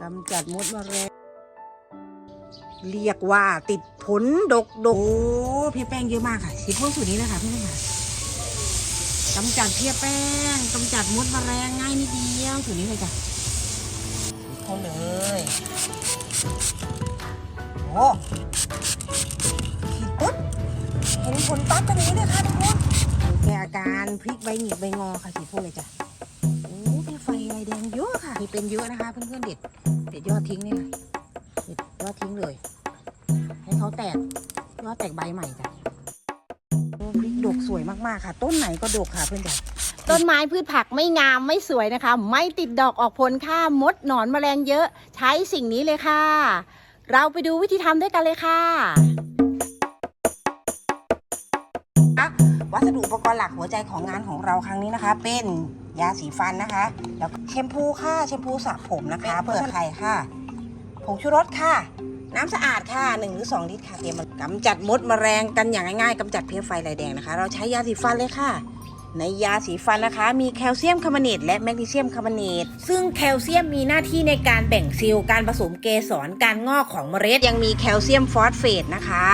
กำจัดมดแมลงเรียกว่าติดผลดกดกโอ้พี่แป้งเยอะมากค่ะสีพ่นสูตรนี้เลยค่ะเพื่อนๆค่ะกำจัดเพี้ยแป้งกำจัดมดแมลงง่ายนิดเดียวสูตรนี้เลยจ้ะพ่นเลยโอ้ขีดปุ๊บเห็นผลปั๊บกันนี้เลยค่ะทุกคนแก้อาการพริกใบหงิกใบงอค่ะสีพ่นเลยจ้ะ แดงเยอะค่ะ มีเป็นเยอะนะคะเพื่อนๆเด็ดเด็ดยอดทิ้งนี่ค่ะเด็ดยอดทิ้งเลย ให้เขาแตกยอดแตกใบใหม่จ้ะโอ้พริกดกสวยมากๆค่ะ ต้นไหนก็ดกค่ะเพื่อนจ๋าต้นไม้พืชผักไม่งามไม่สวยนะคะ ไม่ติดดอกออกผลค่ามดหนอนแมลงเยอะ ใช้สิ่งนี้เลยค่ะ เราไปดูวิธีทำด้วยกันเลยค่ะวัสดุอุปกรณ์หลักหัวใจของงานของเราครั้งนี้นะคะ เป็น ยาสีฟันนะคะ แล้วก็แชมพูค่ะแชมพูสระผมนะคะเปลือกไข่ค่ะผงชูรสค่ะ น้ำสะอาดค่ะ1หรือ 2 ลิตรค่ะเตรียมมากำจัดมดแมลงกันอย่างง่ายๆกำจัดเพี้ยไฟลายแดงนะคะ เราใช้ยาสีฟันเลยค่ะ ในยาสีฟันนะคะ มีแคลเซียมคาร์บอเนตและแมกนีเซียมคาร์บอเนตซึ่งแคลเซียมมีหน้าที่ในการแบ่งเซลล์การผสมเกสรการงอกของเมล็ด ยังมีแคลเซียมฟอสเฟตนะคะ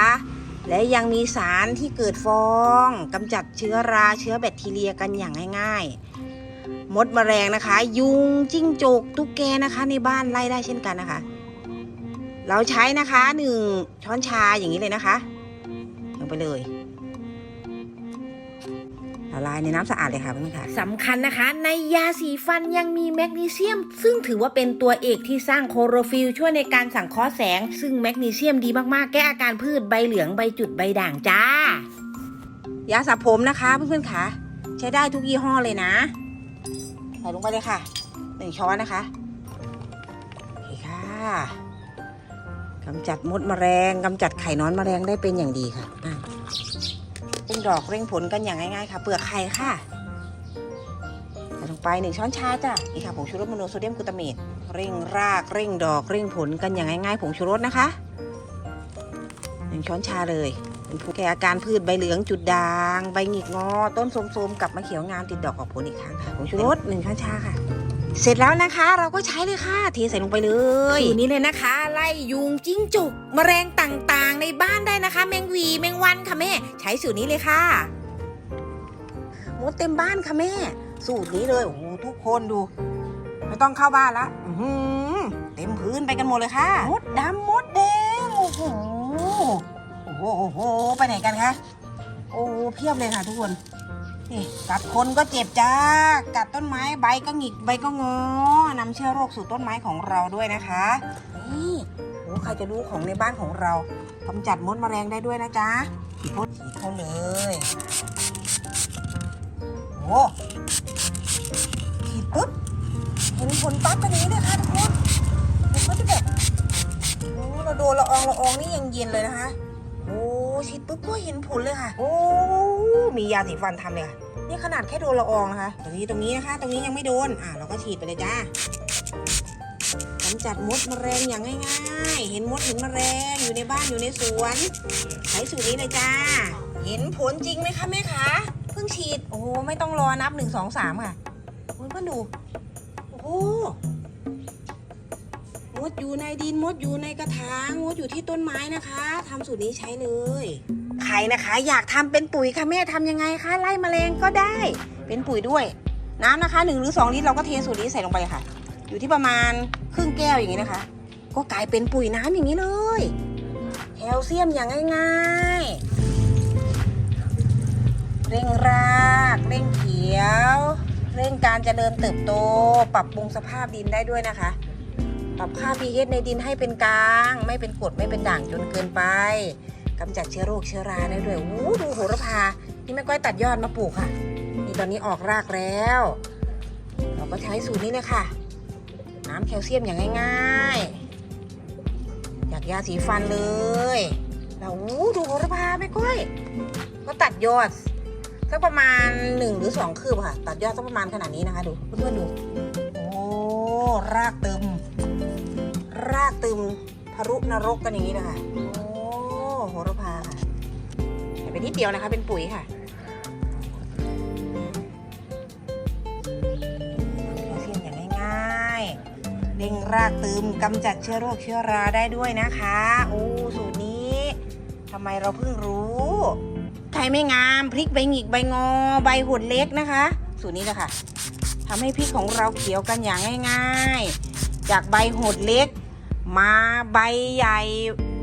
และยังมีสารที่เกิดฟองกำจัดเชื้อราเชื้อแบคทีเรียกันอย่างง่าย ๆ มดแมลงนะคะ ยุงจิ้งจกตุ๊กแกนะคะ ในบ้านไล่ได้เช่นกันนะคะ เราใช้นะคะหนึ่งช้อนชาอย่างนี้เลยนะคะลงไปเลยละลายในน้ำสะอาดเลยค่ะเพื่อนๆค่ะสำคัญนะคะ ในยาสีฟันยังมีแมกนีเซียม ซึ่งถือว่าเป็นตัวเอกที่สร้างโคโรฟิลช่วยในการสังเคราะห์แสง ซึ่งแมกนีเซียมดีมากๆ แก้อาการพืชใบเหลืองใบจุดใบด่างจ้า ยาสระผมนะคะเพื่อนๆค่ะ ใช้ได้ทุกยี่ห้อเลยนะ ใส่ลงไปเลยค่ะหนึ่งช้อนนะคะโอเคค่ะกำจัดมดแมลงกำจัดไข่นอนแมลงได้เป็นอย่างดีค่ะอะเร่งดอกเร่งผลกันอย่างง่ายๆค่ะ เปลือกไข่ค่ะใส่ลงไปหนึ่งช้อนชาจ้ะนี่ค่ะผงชูรสโมโนโซเดียมกลูตาเมตเร่งรากเร่งดอกเร่งผลกันอย่างง่ายๆผงชูรสนะคะหนึ่งช้อนชาเลย แก้อาการพืชใบเหลืองจุดด่าง ใบหงิกงอ ต้นโทรมๆกลับมาเขียวงามติดดอกออกผลอีกครั้งค่ะผงชูรสหนึ่งช้อนชาค่ะ เสร็จแล้วนะคะ เราก็ใช้เลยค่ะเทใส่ลงไปเลยสูตรนี้เลยนะคะ ไล่ยุงจิ้งจุกแมลงต่างๆ ในบ้านได้นะคะ แมงวีแมงวันค่ะแม่ ใช้สูตรนี้เลยค่ะมดเต็มบ้านค่ะแม่ สูตรนี้เลยโอ้โหทุกคนดู ไม่ต้องเข้าบ้านละอื้อหือเต็มพื้นไปกันหมดเลยค่ะ มดดำมดแดงโอ้โห โอ้โหโอ้โห ไปไหนกันคะ โอ้เพียบเลยค่ะทุกคน นี่กัดคนก็เจ็บจ้า กัดต้นไม้ใบก็หงิกใบก็งอนำเชื้อโรคสู่ต้นไม้ของเราด้วยนะคะ นี่โอ้ใครจะรู้ของในบ้านของเรากำจัดมดแมลงได้ด้วยนะจ๊ะฉีดพ่นฉีดเขาเลยโอ้ฉีดปุ๊บเห็นผลปั๊บกันนี้เลยค่ะทุกคนมันก็จะแบบโอ้เราโดนละอองละอองนี่ยังเย็นเลยนะคะ ฉีดปุ๊บก็เห็นผลเลยค่ะ โอ้มียาสีฟันทำเลยค่ะนี่ขนาดแค่โดนละอองนะคะตรงนี้ตรงนี้นะคะ ตรงนี้ยังไม่โดนอะเราก็ฉีดไปเลยจ้ากำจัดมดแมลงอย่างง่ายๆ เห็นมดเห็นแมลงอยู่ในบ้านอยู่ในสวนใช้สูตรนี้เลยจ้า เห็นผลจริงไหมคะแม่คะเพิ่งฉีดโอ้โหไม่ต้องรอนับหนึ่งสองสามค่ะเพื่อนๆดูโอ้โห มดอยู่ในดินมดอยู่ในกระถางมดอยู่ที่ต้นไม้นะคะทำสูตรนี้ใช้เลย ใครนะคะ อยากทำเป็นปุ๋ยค่ะแม่ทำยังไงคะไล่แมลงก็ได้ เป็นปุ๋ยด้วย น้ำนะคะหนึ่งหรือสองลิตรเราก็เทสูตรนี้ใส่ลงไปค่ะ อยู่ที่ประมาณครึ่งแก้วอย่างนี้นะคะ ก็กลายเป็นปุ๋ยน้ำอย่างนี้เลยแคลเซียมอย่างง่ายๆ เร่งรากเร่งเขียว เร่งการเจริญเติบโต ปรับปรุงสภาพดินได้ด้วยนะคะ ปรับค่า pH ในดินให้เป็นกลาง ไม่เป็นกรดไม่เป็นด่างจนเกินไปกำจัดเชื้อโรคเชื้อราได้ด้วยอู้ดูโหระพา นี่แม่ก้อยตัดยอดมาปลูกค่ะ นี่ตอนนี้ออกรากแล้ว เราก็ใช้สูตรนี้เลยค่ะ น้ำแคลเซียมอย่างง่ายๆ อยากยาสีฟันเลยแล้วอู้ดูโหระพาแม่ก้อย ก็ตัดยอดสักประมาณหนึ่งหรือสองคืบค่ะ ตัดยอดสักประมาณขนาดนี้นะคะ ดูเพื่อนๆดู โอ้ รากเตึม รากตึมทะลุนรกกันอย่างนี้นะคะโอ้โหระพาค่ะใส่ไปนิดเดียวนะคะ เป็นปุ๋ยค่ะแคลเซียมอย่างง่ายเร่งรากตึมกำจัดเชื้อโรคเชื้อราได้ด้วยนะคะ โอ้สูตรนี้ทำไมเราเพิ่งรู้ไทยไม่งามพริกใบหงิกใบงอ ใบหดเล็กนะคะ สูตรนี้เลยค่ะทำให้พริกของเราเขียวกันอย่างง่าย ๆ จากใบหดเล็ก มาใบใหญ่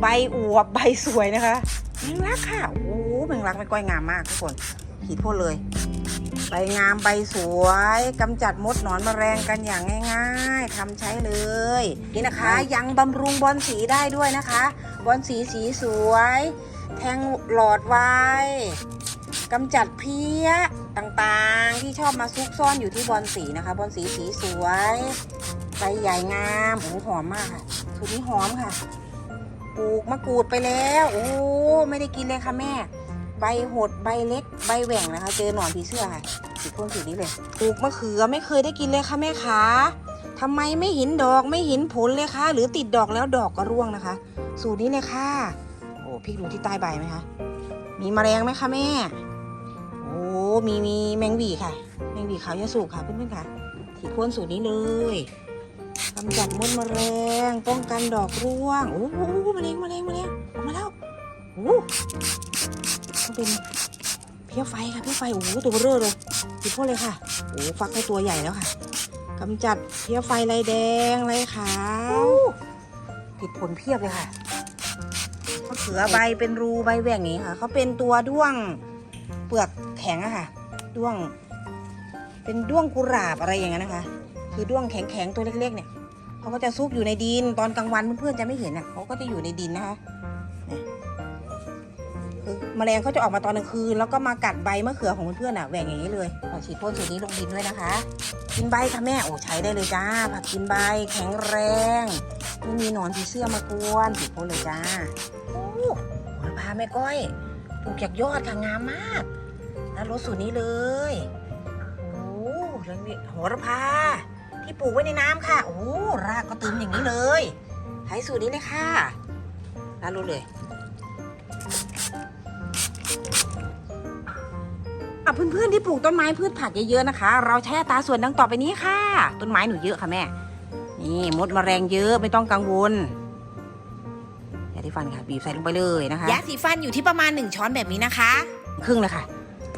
ใบอวบใบสวยนะคะแมงลักค่ะ โอ้แมงลักไม่ก้อยงามมากทุกคนขีดพ่นเลย ใบงามใบสวยกำจัดมดหนอนแมลงกันอย่างง่ายๆทำใช้เลย นี่นะคะ ยังบำรุงบอลสีได้ด้วยนะคะ บอลสีสีสวย แทงหลอดไว้กำจัดเพี้ยต่างๆ ที่ชอบมาซุกซ่อนอยู่ที่บอลสีนะคะ บอลสีสีสวย ใบใหญ่งามโอ้หอมมากค่ะสูตรนี้หอมค่ะปลูกมะกรูดไปแล้ว โอ้ไม่ได้กินเลยค่ะแม่ ใบหดใบเล็ก ใบแหว่งนะคะ เจอหนอนผีเสื้อค่ะสีพ่นสีนี้เลยปลูกมะเขือไม่เคยได้กินเลยค่ะแม่ขาทำไมไม่เห็นดอกไม่เห็นผลเลยคะหรือติดดอกแล้วดอกก็ร่วงนะคะ สูตรนี้เลยค่ะ โอ้พริกดูที่ใต้ใบไหมคะมีแมลงไหมคะแม่ โอ้มีมีแมงวีค่ะ แมงวีขาวยาสูบค่ะเพื่อนๆค่ะสีพ่นสูตรนี้เลย กำจัดมดแมลงป้องกันดอกร่วงโอ้โหแมลงแมลงแมลงออกมาแล้วโอ้มันเป็นเพี้ยไฟค่ะเพี้ยไฟโอ้โหตัวเบอเร่อเลยสีพ่นเลยค่ะโอ้ฟักได้ตัวใหญ่แล้วค่ะกำจัดเพี้ยไฟลายแดงลายขาวติดผลเพียบเลยค่ะมะเขือใบเป็นรูใบแหว่งอย่างนี้ค่ะเขาเป็นตัวด้วงเปลือกแข็งอะค่ะ ด้วง เป็นด้วงกุหลาบอะไรอย่างนั้นนะคะ คือด้วงแข็งๆตัวเล็กๆเนี่ยเขาก็จะซุกอยู่ในดิน ตอนกลางวันเพื่อนๆจะไม่เห็นอะเขาก็จะอยู่ในดินนะคะเนี่ยคือแมลงเขาจะออกมาตอนกลางคืนแล้วก็มากัดใบมะเขือของเพื่อนๆอะแหว่งอย่างนี้เลยเอฉีดพ่นสูตรนี้ลงดินด้วยนะคะ กินใบค่ะแม่โอ้ใช้ได้เลยจ้า ผักกินใบแข็งแรงไม่มีหนอนผีเสื้อมากวนฉีดพ่นเลยจ้าโอ้โหระพาแม่ก้อยปลูกจากยอดค่ะงามมากแล้วรสสูตรนี้เลยโอ้แล้วนี่โหระพา ที่ปลูกไว้ในน้ำค่ะ โอ้รากก็ตึงอย่างนี้เลยใช้สูตรนี้เลยค่ะแล้วรู้เลยอะเพื่อนๆที่ปลูกต้นไม้พืชผักเยอะๆนะคะ เราใช้อัตราส่วนดังต่อไปนี้ค่ะ ต้นไม้หนูเยอะค่ะแม่ นี่มดแมลงเยอะไม่ต้องกังวลยาสีฟันค่ะบีบใส่ลงไปเลยนะคะยาสีฟันอยู่ที่ประมาณ 1 ช้อนแบบนี้นะคะ ครึ่งเลยค่ะ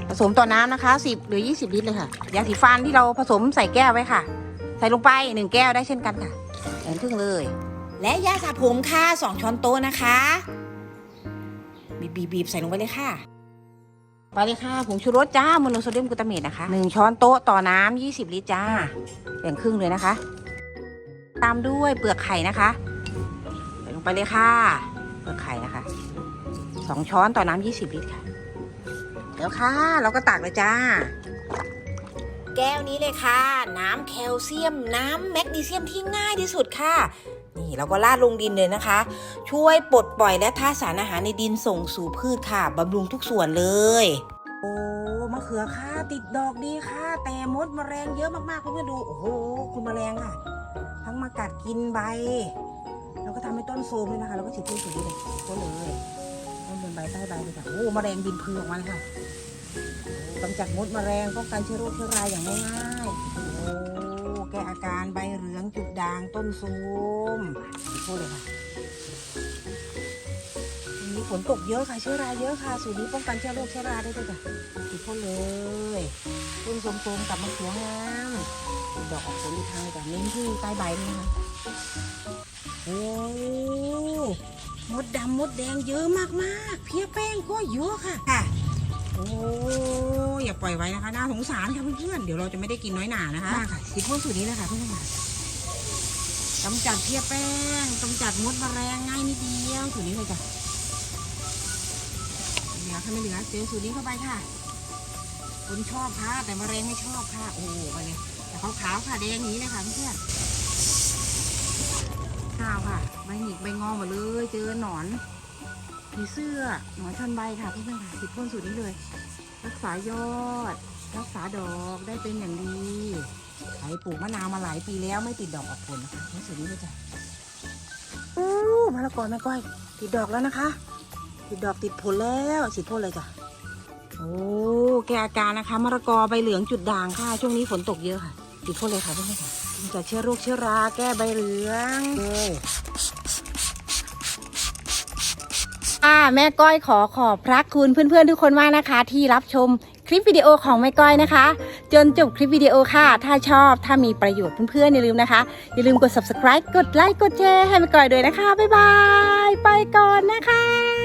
ผสมต่อน้ำนะคะ 10 หรือ 20 ลิตรเลยค่ะยาสีฟันที่เราผสมใส่แก้วไว้ค่ะ ใส่ลงไป1แก้วได้เช่นกันค่ะใส่ครึ่งเลย และยาสระผมค่ะ2ช้อนโต๊ะนะคะ บีบบีบบีบใส่ลงไปเลยค่ะ ไปเลยค่ะผงชูรสจ้าโมโนโซเดียมกลูตาเมตนะคะ1ช้อนโต๊ะต่อน้ำ20ลิตรจ้าแบ่งครึ่งเลยนะคะ ตามด้วยเปลือกไข่นะคะใส่ลงไปเลยค่ะ เปลือกไข่นะคะสองช้อนต่อน้ำยี่สิบลิตรค่ะเดี๋ยวค่ะ เราก็ตักเลยจ้า แก้วนี้เลยค่ะ น้ำแคลเซียม น้ำแมกนีเซียมที่ง่ายที่สุดค่ะ นี่เราก็ราดลงดินเลยนะคะ ช่วยปลดปล่อยและท่าตุสารอาหารในดินส่งสู่พืชค่ะบำรุงทุกส่วนเลย โอ้มะเขือค่ะติดดอกดีค่ะ แต่มดแมลงเยอะมากๆเพื่อนๆดูโอ้โหคุณแมลงค่ะ ทั้งมากัดกินใบแล้วก็ทำให้ต้นโทรมด้วยนะคะแล้วก็ฉีดพ่นสูตรนี้เลยต้นเลยต้นบนใบใต้ใบเลยค่ะโอ้แมลงบินพือออกมาเลยค่ะ กำจัดมดแมลงป้องกันเชื้อโรคเชื้อราอย่างง่ายๆ โอ้แก้อาการใบเหลืองจุดด่างต้นโทรมฉีดเลยค่ะวันนี้ฝนตกเยอะค่ะเชื้อราเยอะค่ะ สูตรนี้ป้องกันเชื้อโรคเชื้อราได้ด้วยจ้ะฉีดพ่นเลยต้นโทรมๆกลับมาเขียวงามดอกออกผลอีกทางเลยจ้ะเน้นที่ใต้ใบนี่นะคะโอ้มดดำมดแดงเยอะมากๆ เพี้ยแป้งก็เยอะค่ะค่ะ โอ้อย่าปล่อยไว้นะคะน่าสงสารค่ะเพื่อนๆเดี๋ยวเราจะไม่ได้กินน้อยหนานะคะค่ะสีพ่นสูตรนี้เลยค่ะเพื่อนๆค่ะกำจัดเพี้ยแป้งกำจัดมดแมลงง่ายนิดเดียวสูตรนี้เลยจ้ะเหลือค่ะไม่เหลือเจอสูตรนี้เข้าไปค่ะคนชอบค่ะแต่แมลงไม่ชอบค่ะโอ้ไปเลยแต่ขาวๆค่ะแดงอย่างนี้เลยค่ะเพื่อนๆข้าวค่ะใบหงิกใบงอหมดเลยเจอหนอน ผีเสื้อหนอนชันใบค่ะเพื่อนๆค่ะติดพ่นสูตรนี้เลย รักษายอด รักษาดอกได้เป็นอย่างดีใครปลูกมะนาวมาหลายปีแล้วไม่ติดดอกออกผลนะคะพ่นสูตรนี้เลยจ้ะอู้มะละกอแม่ก้อย ติดดอกแล้วนะคะ ติดดอกติดผลแล้วฉีดพ่นเลยจ้ะโอ้แกอาการนะคะมะละกอใบเหลืองจุดด่างค่ะ ช่วงนี้ฝนตกเยอะค่ะฉีดพ่นเลยค่ะเพื่อนๆค่ะจะเชื้อโรคเชื้อราแก้ใบเหลือง่าแม่ก้อยขอขอบพระคุณเพื่อนๆ ทุกคนมากนะคะ ที่รับชมคลิปวิดีโอของแม่ก้อยนะคะ จนจบคลิปวิดีโอค่ะ ถ้าชอบถ้ามีประโยชน์เพื่อนๆอย่าลืมนะคะ อย่าลืมกด subscribe กดไลค์กดแชร์ให้แม่ก้อยด้วยนะคะ บ๊ายบาย ไปก่อนนะคะ